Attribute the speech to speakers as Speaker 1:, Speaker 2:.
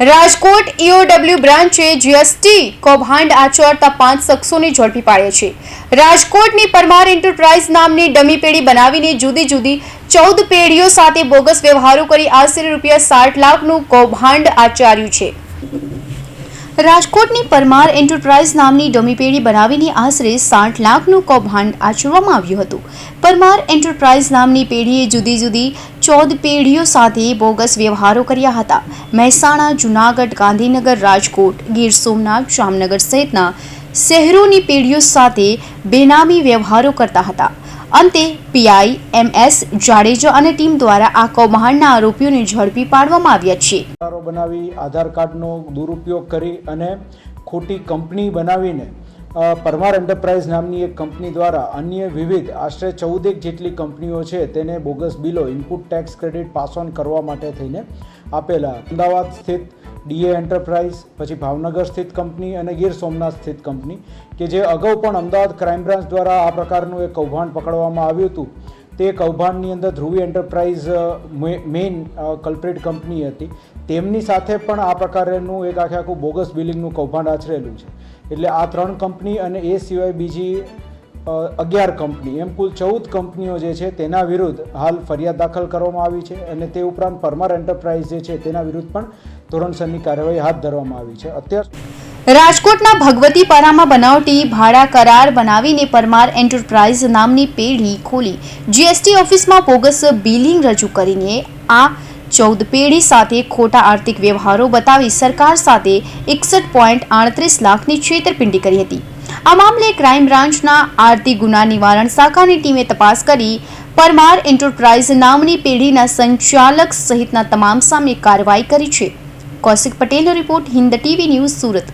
Speaker 1: Rajkot EOW બ્રાન્ચે GST કૌભાંડ આચરતા પાંચ શખ્સોને ઝડપી પાડ્યા છે. રાજકોટની પરમાર એન્ટરપ્રાઇઝ નામની ડમી પેઢી બનાવીને જુદી જુદી ચૌદ પેઢીઓ સાથે બોગસ વ્યવહારો કરી આશરે રૂપિયા સાઠ લાખનું કૌભાંડ આચર્યું છે. રાજકોટની પરમાર એન્ટરપ્રાઇઝ નામની ડમી પેઢી બનાવીને આશરે સાઠ લાખનું કૌભાંડ આચરવામાં આવ્યું હતું. પરમાર એન્ટરપ્રાઇઝ નામની પેઢીએ જુદી જુદી ચૌદ પેઢીઓ સાથે બોગસ વ્યવહારો કર્યા હતા. મહેસાણા, જુનાગઢ, ગાંધીનગર, રાજકોટ, ગીર સોમનાથ, જામનગર સહિતના શહેરોની પેઢીઓ સાથે બેનામી વ્યવહારો કરતા હતા. અંતે પીઆઈ એમ એસ જાડેજા અને ટીમ દ્વારા આ કૌભાંડના આરોપીઓને ઝડપી પાડવામાં આવ્યા છે.
Speaker 2: બનાવી, આધાર કાર્ડનો દુરુપયોગ કરી અને ખોટી કંપની બનાવીને પરમાર એન્ટરપ્રાઇઝ નામની એક કંપની દ્વારા અન્ય વિવિધ આશરે ચૌદેક જેટલી કંપનીઓ છે તેને bogus below input tax credit pass on કરવા માટે થઈને આપેલા. અમદાવાદ સ્થિત ડીએ એન્ટરપ્રાઇઝ, પછી ભાવનગર સ્થિત કંપની અને ગીર સોમનાથ સ્થિત કંપની, કે જે અગાઉ પણ અમદાવાદ ક્રાઇમ બ્રાન્ચ દ્વારા આ પ્રકારનું એક કૌભાંડ પકડવામાં આવ્યું હતું. તે કૌભાંડની અંદર Dhruvi enterprise main culprit company હતી. તેમની સાથે પણ આ પ્રકારનું એક આખે આખું બોગસ બિલિંગનું કૌભાંડ આચરેલું છે. એટલે આ ત્રણ કંપની અને એ સિવાય બીજી અગિયાર કંપની, એમ કુલ ચૌદ કંપનીઓ જે છે તેના વિરુદ્ધ હાલ ફરિયાદ દાખલ કરવામાં આવી છે અને તે ઉપરાંત પરમાર એન્ટરપ્રાઇઝ જે છે તેના વિરુદ્ધ પણ ધોરણસરની કાર્યવાહી હાથ ધરવામાં આવી છે. અત્યાર
Speaker 1: રાજકોટના ભગવતીપરામાં બનાવટી ભાડા કરાર બનાવીને પરમાર એન્ટરપ્રાઇઝ નામની પેઢી ખોલી. જીએસટી ઓફિસમાં બોગસ બિલિંગ રજૂ કરીને આ ચૌદ પેઢી સાથે ખોટા આર્થિક વ્યવહારો બતાવી સરકાર સાથે એકસઠ પોઈન્ટ આડત્રીસ લાખની છેતરપિંડી કરી હતી. આ મામલે ક્રાઇમ બ્રાન્ચના આર્થિક ગુના નિવારણ શાખાની ટીમે તપાસ કરી પરમાર એન્ટરપ્રાઇઝ નામની પેઢીના સંચાલક સહિતના તમામ સામે કાર્યવાહી કરી છે. કૌશિક પટેલનો report Hind TV news Surat.